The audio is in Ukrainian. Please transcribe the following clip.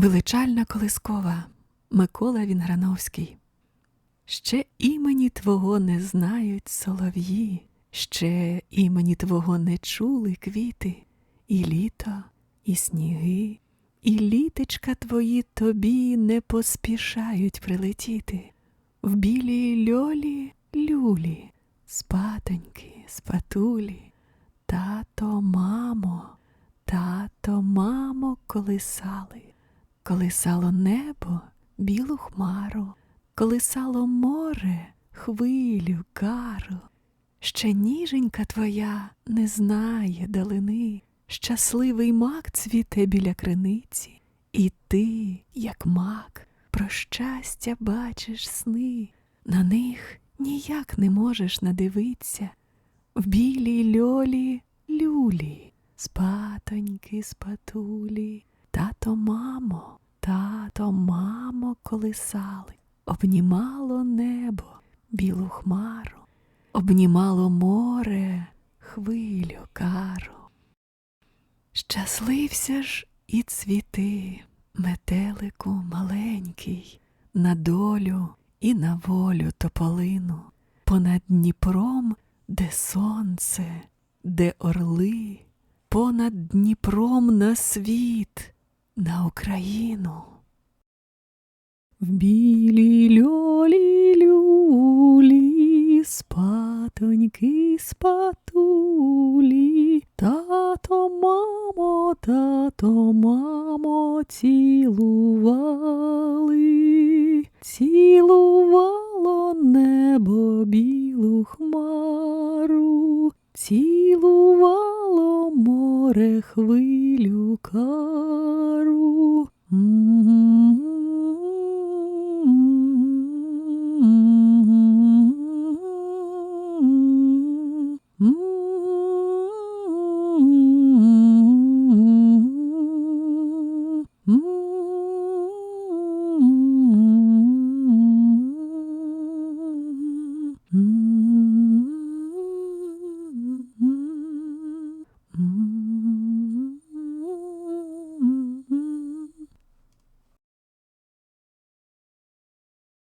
Величальна колискова Микола Вінграновський. Ще імені Твого не знають солов'ї, ще імені Твого не чули квіти, і літо, і сніги, і літечка твої тобі не поспішають прилетіти. В білій льолі люлі, спатоньки, спатулі, тато, мамо, тато, мамо, колисали, колисало небо, білу хмару, колисало море, хвилю, кару. Ще ніженька твоя не знає далини, щасливий мак цвіте біля криниці, і ти, як мак, про щастя бачиш сни, на них ніяк не можеш надивитися. В білій льолі люлі, спатоньки, спатулі, тато, мамо, тато, мамо, колисали, обнімало небо, білу хмару, обнімало море, хвилю, кару. Щаслився ж і цвіти, метелику маленький, на долю і на волю тополину, понад Дніпром, де сонце, де орли, понад Дніпром на світ, на Україну. В білій льолі люлі, спатоньки, спатулі, тато, мамо, тато, мамо, цілували, цілувало небо білу хмару, цілувало море хвилю кару.